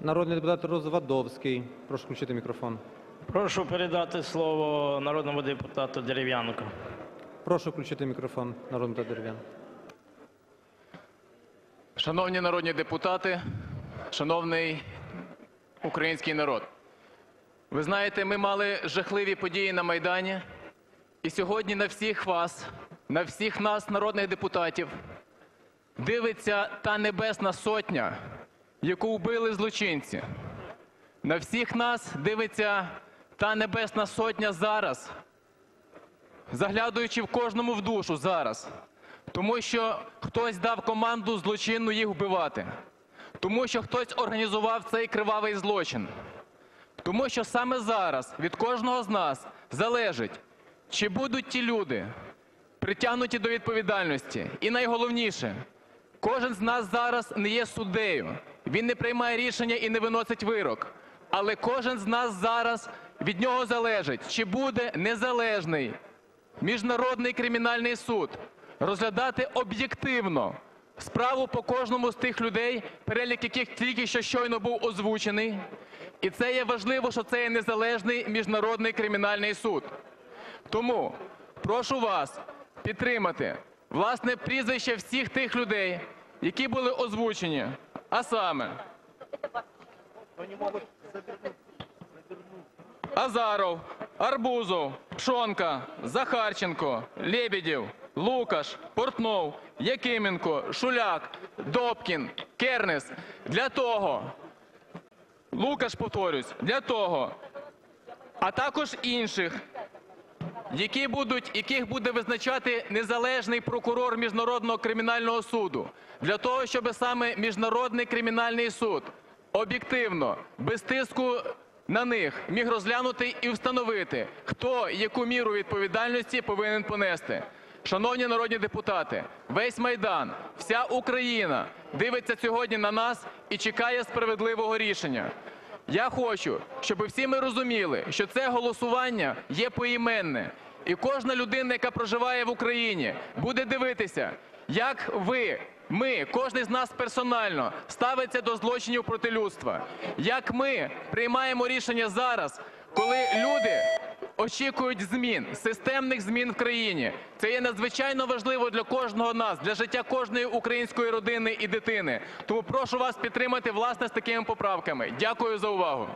Народний депутат Розвадовський. Прошу включити мікрофон. Прошу передати слово народному депутату Дерев'янку. Прошу включити мікрофон народному депутату Дерев'янку. Шановні народні депутати, шановний український народ, ви знаєте, ми мали жахливі події на Майдані, і сьогодні на всіх вас, на всіх нас, народних депутатів, дивиться та небесна сотня, яку вбили злочинці. На всіх нас дивиться та небесна сотня зараз, заглядаючи в кожному в душу зараз. Тому що хтось дав команду злочинну їх вбивати. Тому що хтось організував цей кривавий злочин. Тому що саме зараз від кожного з нас залежить, чи будуть ті люди притягнуті до відповідальності. І найголовніше, кожен з нас зараз не є суддею. Він не приймає рішення і не виносить вирок. Але кожен з нас зараз від нього залежить, чи буде незалежний Міжнародний кримінальний суд розглядати об'єктивно справу по кожному з тих людей, перелік яких тільки що щойно був озвучений. І це є важливо, що це є незалежний міжнародний кримінальний суд. Тому прошу вас підтримати власне прізвище всіх тих людей, які були озвучені, а саме? Азаров, Арбузов, Пшонка, Захарченко, Лебедєв, Лукаш, Портнов, Якименко, Шуляк, Добкін, Кернес. Для того, Лукаш, повторюсь, для того, а також інших, які будуть, яких буде визначати незалежний прокурор Міжнародного кримінального суду, для того, щоб саме Міжнародний кримінальний суд об'єктивно, без тиску на них міг розглянути і встановити, хто яку міру відповідальності повинен понести. Шановні народні депутати, весь Майдан, вся Україна дивиться сьогодні на нас і чекає справедливого рішення. Я хочу, щоб всі ми розуміли, що це голосування є поіменне. І кожна людина, яка проживає в Україні, буде дивитися, як ви, ми, кожен з нас персонально ставиться до злочинів проти людства. Як ми приймаємо рішення зараз, коли люди очікують змін, системних змін в країні. Це є надзвичайно важливо для кожного нас, для життя кожної української родини і дитини. Тому прошу вас підтримати власне з такими поправками. Дякую за увагу.